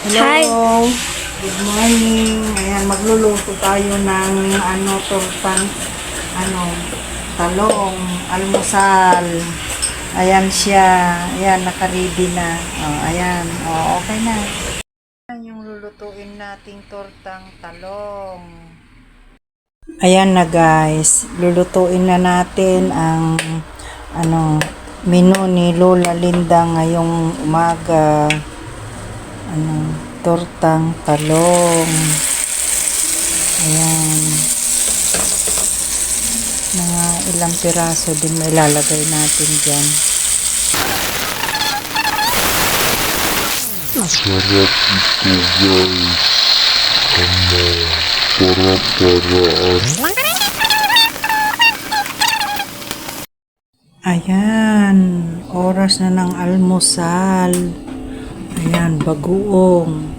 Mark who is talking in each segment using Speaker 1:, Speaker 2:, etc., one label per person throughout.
Speaker 1: Hello.
Speaker 2: Hi.
Speaker 1: Good morning. Ayan, magluluto tayo ng ano, tortang, ano, talong, almusal. Ayan siya. Ayan, nakaready na. Oh, ayan. Oh, okay na. Ayan yung lulutuin nating tortang talong. Ayan na guys, lulutuin na natin ang ano menu ni Lola Linda ngayong umaga. Ano, tortang talong. Ayan. Mga ilang piraso din may lalagay natin dyan.
Speaker 3: Sarap ito guys. Ano, para-paraan.
Speaker 1: Ayan, oras na ng almusal. Ayan, bagoong.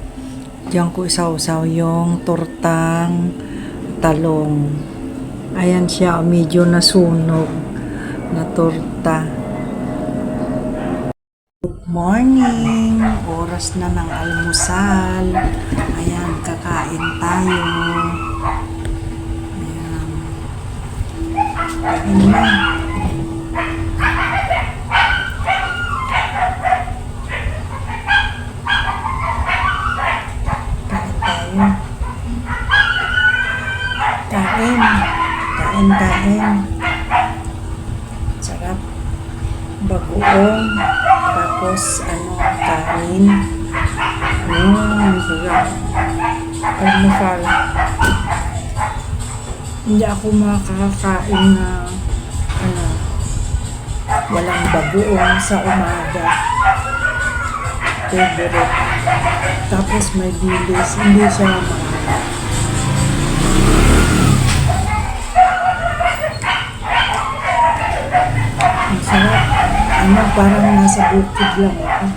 Speaker 1: Diyan ko isaw-saw yung tortang talong. Ayan siya, medyo nasunog na torta. Good morning! Oras na ng almusal. Ayan, kakain tayo. Ayan. Kain na. Kain tayo. Kain. Kain, kain. Sarap. Bagoong. Tapos, ano, kain. Mmm, sarap. Almusal. Hindi ako makakakain na, ano, walang bagoong sa umaga. Favorite. Tapos may bilis. Hindi siya mahal. Ang sarap. Ano, parang nasa bukid lang ako.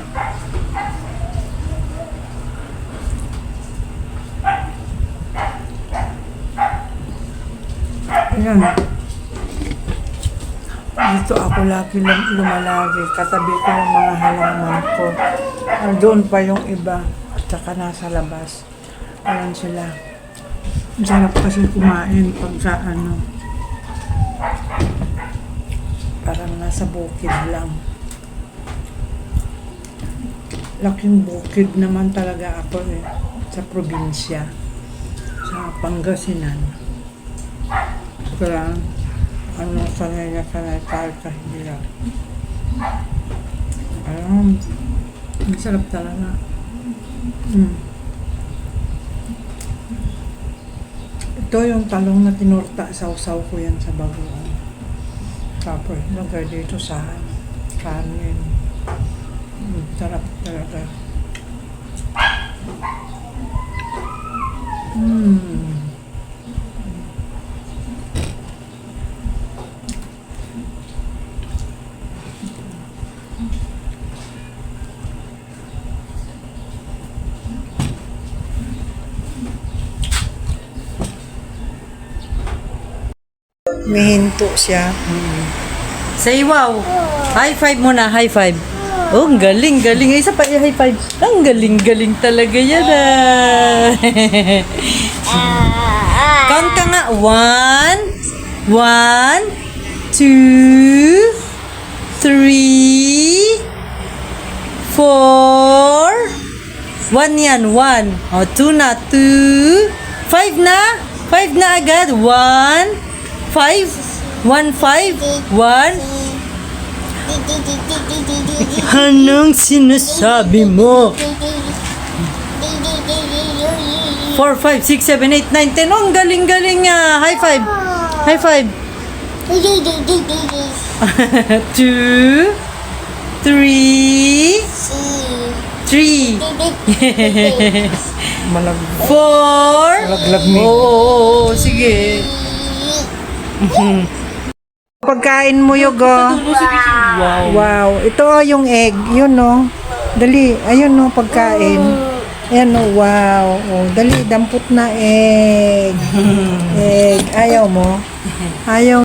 Speaker 1: Ayan. Dito ako lagi lam- lumalagi. Katabi ko yung mga halaman ko. Doon pa yung iba. At saka nasa labas. Ayan sila. Ang sarap kasi kumain pagka ano. Nasa bukid lang. Laking bukid naman talaga ako eh. Sa probinsya. Sa Pangasinan. Kaya, ano, sanay na sanay tayo sa hirap. Alam, ang sarap talaga. Mm. Ito yung talong na tinurta, sausaw ko yan sa bagoong. Tapos, lagay dito sa kanin. Sarap talaga. Mm. May hinto siya.
Speaker 2: Say wow. High five muna, high five. Oh, ang galing, galing. Isa pa, high five. Ang galing, galing talaga yan ah. Count ka nga. One, one, two, three, four, one yan, one. O, two na, two, five na, five na agad. One, five, one, five, one, Anong sinasabi mo? 4, 5, 6, 7, 8, 9, 10. Oh, ang galing-galing nga. High five. High five. 2, 3, 3,
Speaker 1: Malag
Speaker 2: 4.
Speaker 1: Malaglag mo.
Speaker 2: Oo, oo, oo, sige.
Speaker 1: Pagkain mo, Yogo.
Speaker 2: Wow.
Speaker 1: Wow. Ito oh, yung egg. Yun, no. Dali. Ayun, no. Pagkain. Ayan, no. Wow. Oh, dali. Dampot na egg. egg. Ayaw mo? Ayaw.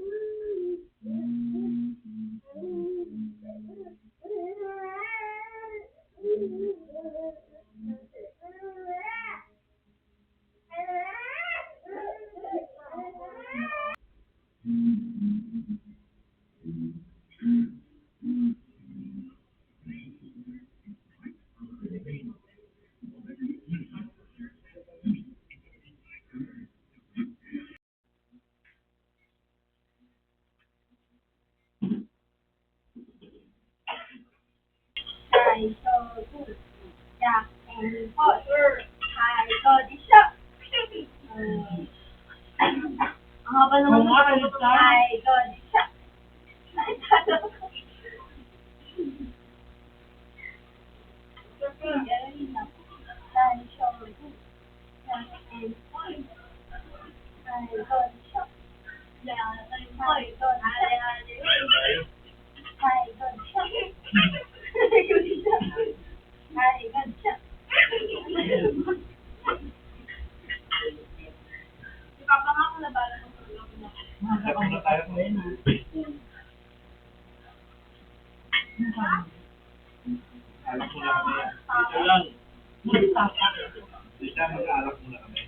Speaker 4: Bye. Alak mo lang kami. Dito lang. Dito mag-alak
Speaker 5: mo lang kami.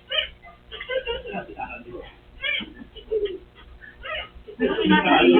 Speaker 5: Pero pinatay